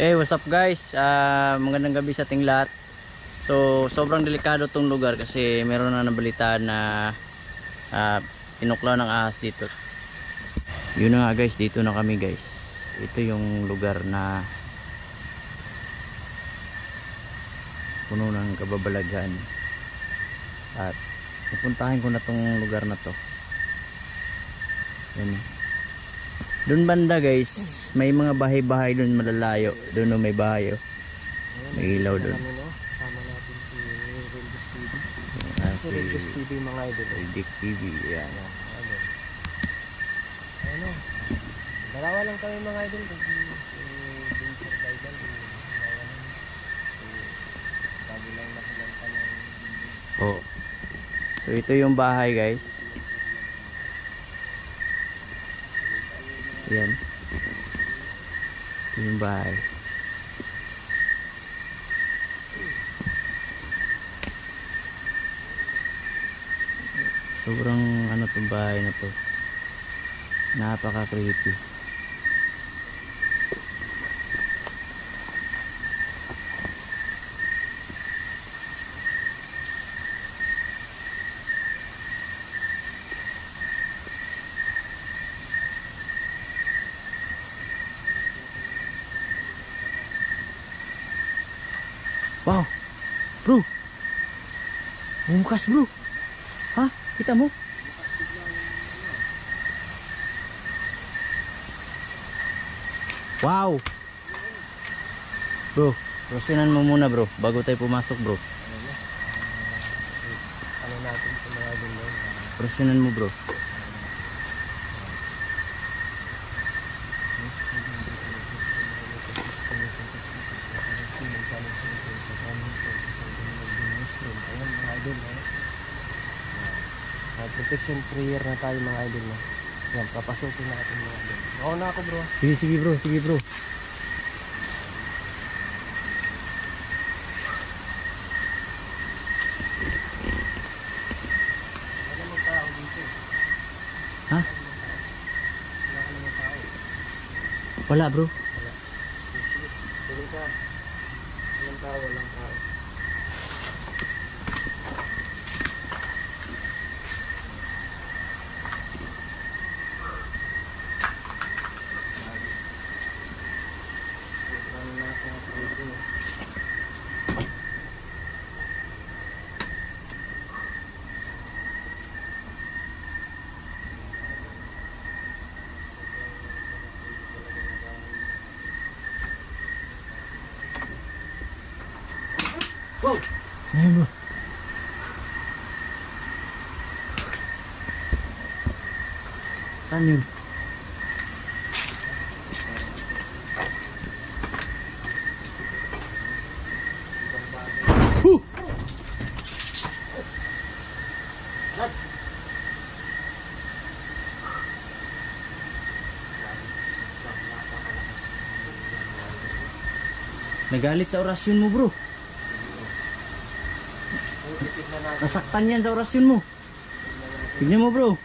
Eh, what's up guys? Ah, magandang gabi sa ating lahat. So, sobrang delikado tong lugar kasi meron na nabalitaan na ah, pinuklaw ng ahas dito. Yun na nga guys, dito na kami guys. Ito yung lugar na puno ng kababalaghan. At pupuntahin ko na tong lugar na to. Yan. Doon banda guys, may mga bahay-bahay doon malalayo. Doon no, may bahay oh. May ilaw doon. Sama natin si Relgus TV. Ah, Si TV mga idol. eh. Dick TV, yan. Ano. Ano. Dalawa lang kami mga idol. Kasi si Vincent Biden. Si Mayan. Si bago lang nakilanta ng Oh. So ito yung bahay guys. Yan. Ito yung bahay. Sobrang ano tong bahay na to. Napaka creepy. Wow. Bro. Bumukas bro. Ha? Kita mo? Wow. Bro, prosinan mo muna bro bago tayo pumasok bro. Prosinan mo bro. Ayan mga idol. no? Ayan. Protection prayer na tayo mga idol. No? Yan, papasukin natin mga idol. Oo na ako bro. Sige sige bro, sige bro. Dito. Ha? Wala bro. Tuloy ka. Walang tao, walang tao. Ano na ako ng dito, no? Ayan bro. Saan! Nagalit sa orasyon mo bro. Nasaktan yan sa orasyon mo. Tignan mo bro.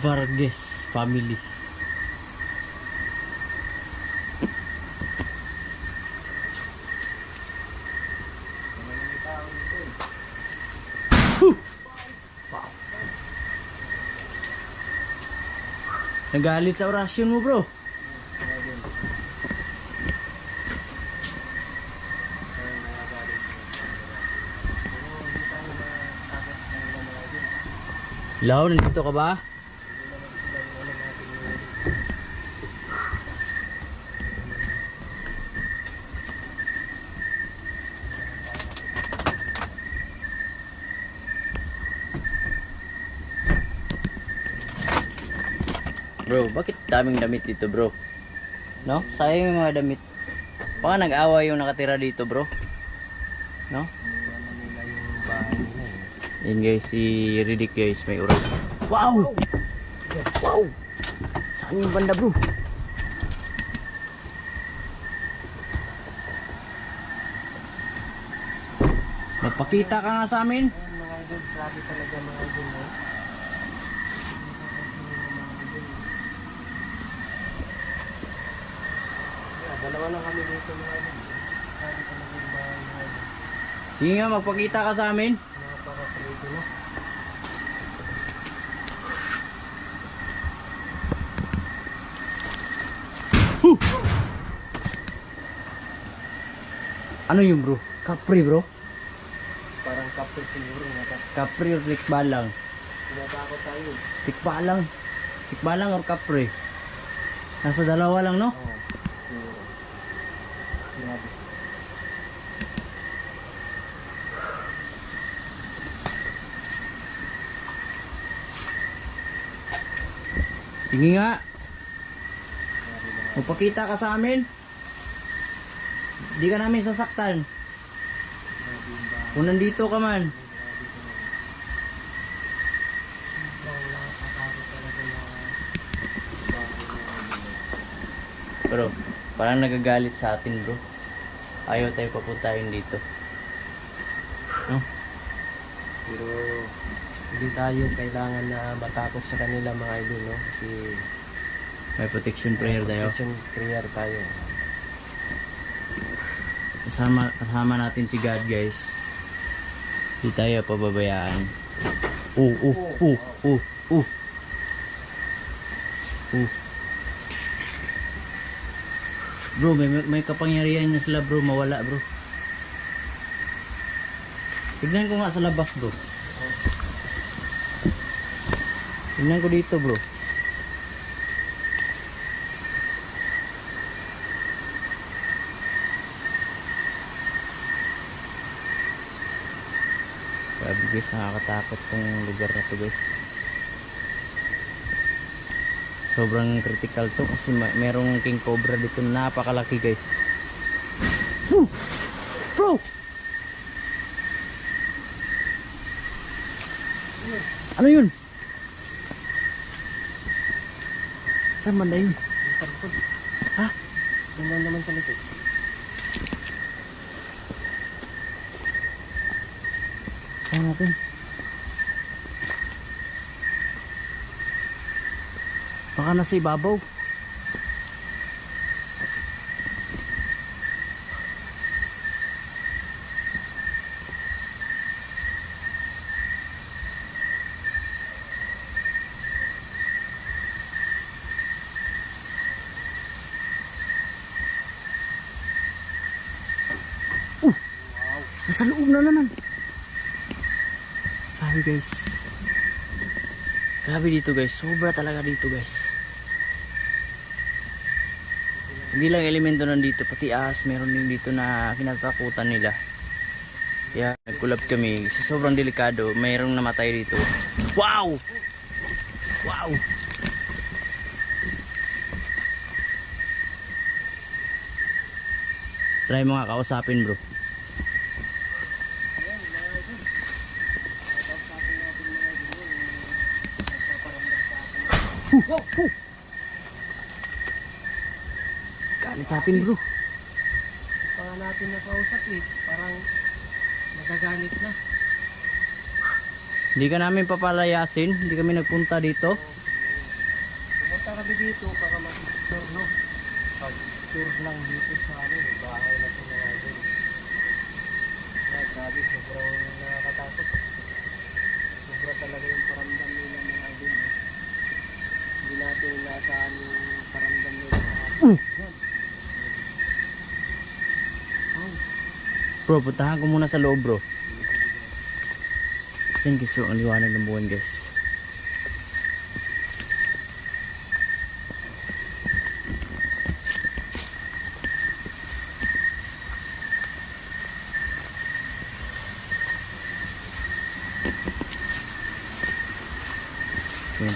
Vargas family. Nagalit sa orasyon mo bro. Law, nandito ka ba? Bro, bakit daming damit dito bro? No? Sayang yung mga damit. Baka nag-away yung nakatira dito bro. No? Yan guys, si Riddick guys, may uras. Wow! Wow! Saan yung banda bro? Magpakita ka nga sa amin. Mga idol, grabe talaga mga idol no? Yeah, dalawa lang kami dito mga bahay mga idol. Sige nga, magpakita ka sa amin. Napaka-creepy. Ano yung bro? Capri bro? Parang couple siguro nata. Capri or tikbalang? Tinatakot tayo. Tikbalang. Tikbalang or Capri? Nasa dalawa lang no? Oo. siguro. Grabe. Sige nga, magpakita ka sa amin. Hindi ka namin sasaktan. Kung nandito ka man. Bro, parang nagagalit sa atin bro. Ayaw tayo papuntahin dito. No? Pero hindi tayo kailangan na matakot sa kanila mga idol no kasi May protection prayer tayo. Christian prayer tayo. Kasama, kasama natin si God guys. Hindi tayo pababayaan. Oh, oh, oh, oh, oh. Oh. Bro, may, may kapangyarihan niya sila bro, mawala bro. Tignan ko nga sa labas bro. Tignan ko dito bro. Grabe guys, nakakatakot tong lugar na to guys. Sobrang critical to kasi merong king cobra dito na napakalaki guys. Whew! Bro! Ano yun? Saan yun? Yung sa likod. Ha? Tingnan naman sa likod. Saan natin? Baka nasa ibabaw. Uh! Nasa loob na naman. Grabe guys. Grabe dito guys. Sobra talaga dito guys. Hindi lang elemento nandito, pati ahas meron din dito na kinatakutan nila. Kaya nagkulab kami. Sa sobrang delikado, mayroong namatay dito. Wow! Wow! Try mo nga kausapin bro. Atin bro. Pa nga natin nakausap eh. Parang nagagalit na. Hindi ka namin papalayasin, hindi kami nagpunta dito. Pumunta kami dito para mag-explore no. Mag-explore lang dito sa ano, bahay na ito idol. Kaya grabe, sobrang nakakatakot. Sobra talaga yung paramdam nila mga idol. no. Hindi natin nasaan yung paramdam nila. Mm. Yan. Oh, Bro, puntahan ko muna sa loob bro. Yan guys bro, ang liwanag ng buwan guys.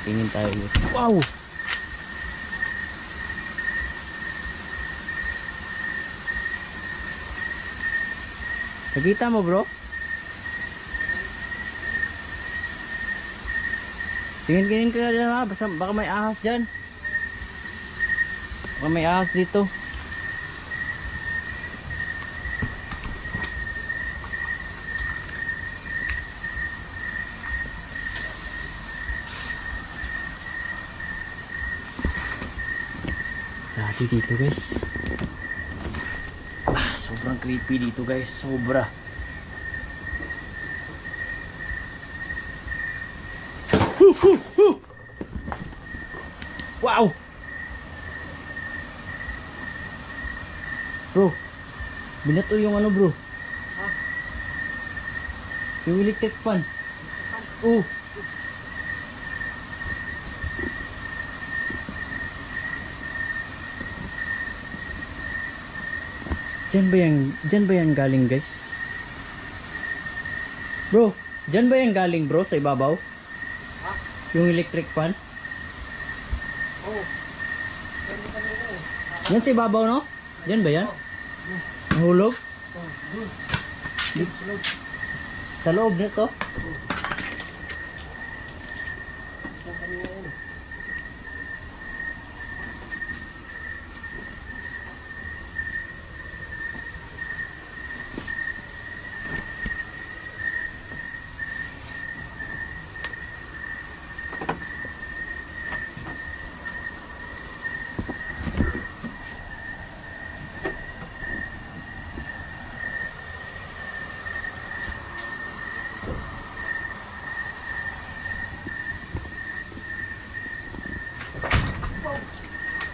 Tingin, tayo. Wow! Nakita mo bro? Tingin-tingin ka dyan ha, basta baka may ahas dyan. Baka may ahas dito. Dati dito guys. Sobrang creepy dito guys, sobra. Huh, huh, huh. Wow! Bro, binato yung ano bro? Yung electric fan. Oh. Diyan ba yan, diyan ba yan galing guys? Bro, diyan ba yan galing bro sa ibabaw? Yung electric fan? Oo. Yan sa ibabaw no? Diyan ba yan? Nahulog? Oh. Sa loob nito?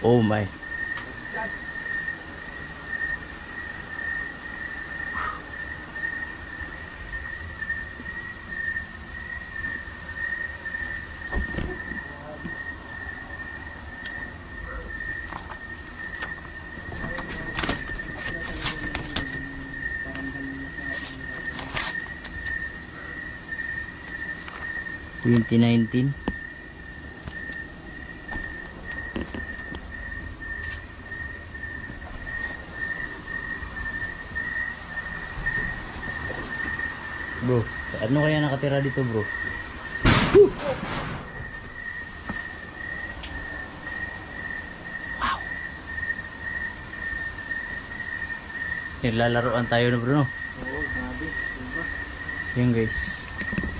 Oh my. Twenty nineteen. Bro, ano kaya nakatira dito bro? Wow! Niglalaroan tayo na bro no? Oo, grabe. Diba? Yan guys.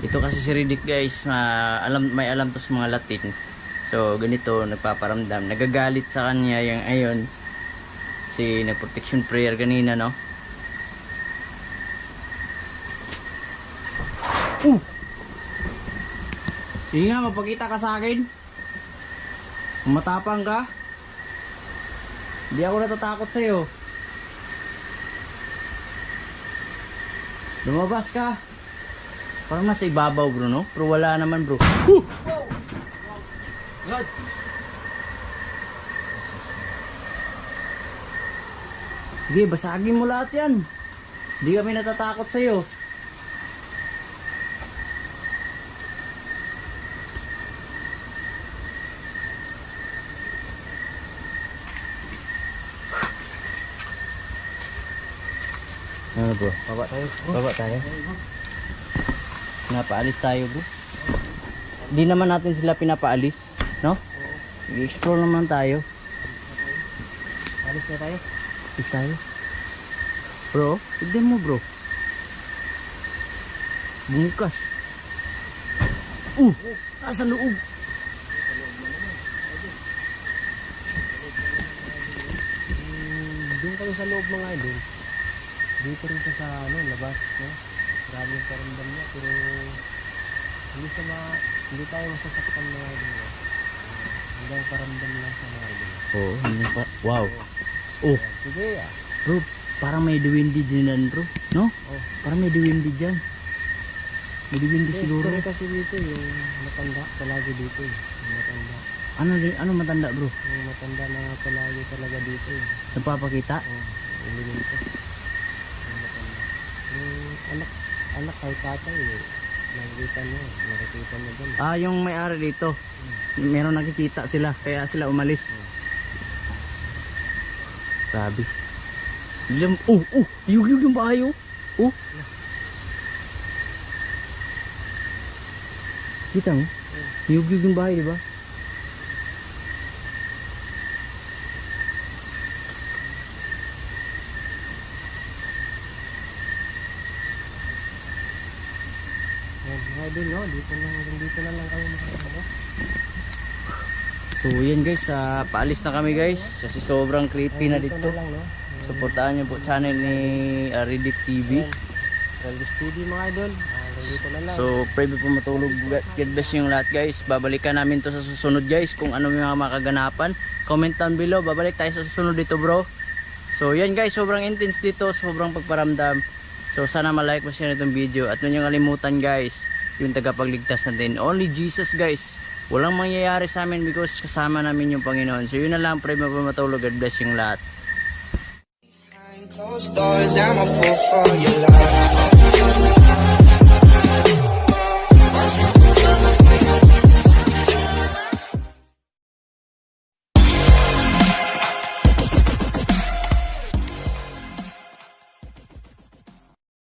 Ito kasi si Riddick guys, ma alam, may alam to sa mga Latin. So ganito, nagpaparamdam. Nagagalit sa kanya yung ayon. Si nag-protection prayer kanina no? Sige nga, mapakita ka sa akin. Matapang ka. Hindi ako natatakot sa'yo. Lumabas ka. Parang nasa ibabaw bro, no? Pero wala naman bro. Uh! God! Sige, basagin mo lahat yan. Hindi kami natatakot sa'yo. Ano bro? Baba tayo. Baba tayo. Pinapaalis tayo bro. Hindi naman natin sila pinapaalis, no? I-explore naman tayo. Alis na tayo. Alis tayo. Bro, tignan mo bro. Bungkas. Uh! Nasa loob. Doon kami sa loob mga idol. Dito rin siya sa ano, labas. No? Grabe yung paramdam niya. Pero hindi siya ma... Hindi tayo masasaktan mga idol. No? Hanggang paramdam lang sa mga idol. Oo, hindi pa. Wow. Oh. Sige ah. bro, parang may diwindi dyan bro. No? Oh. Parang may diwindi dyan. May diwindi Yung siguro. kasi dito yung matanda palagi dito eh. Yung matanda. Ano, din- ano matanda bro? Yung matanda na palagi talaga dito eh. Nagpapakita? Oh, ililigtas. Yung matanda. Yung anak, anak kay tatay eh. Nakikita niya, eh. nakikita niya doon. Ah, yung may-ari dito. Meron nakikita sila, kaya sila umalis. Grabe. Ilang, oh, oh, yug yug yung bahay oh. Oh. Kita mo? Yug-yug yung bahay, di ba? Ayan, mga idol, no? Dito na, dito na lang kami makakagawa. So yan guys, ah, paalis na kami guys. Kasi sobrang creepy na Dito na lang, no? Suportahan niyo po channel ni uh, Redick TV. Ralgis TV mga idol. Ah, lang. So pray po matulog. God bless yung lahat guys. Babalikan namin to sa susunod guys. Kung ano yung mga makaganapan. Comment down below. Babalik tayo sa susunod dito bro. So yan guys, sobrang intense dito. Sobrang pagparamdam. So sana malike mo share itong video. At nung yung kalimutan guys, yung tagapagligtas natin. Only Jesus guys. Walang mangyayari sa amin because kasama namin yung Panginoon. So yun na lang. Pray mo po matulog. God bless yung lahat. Closed doors, I'm a fool for your love.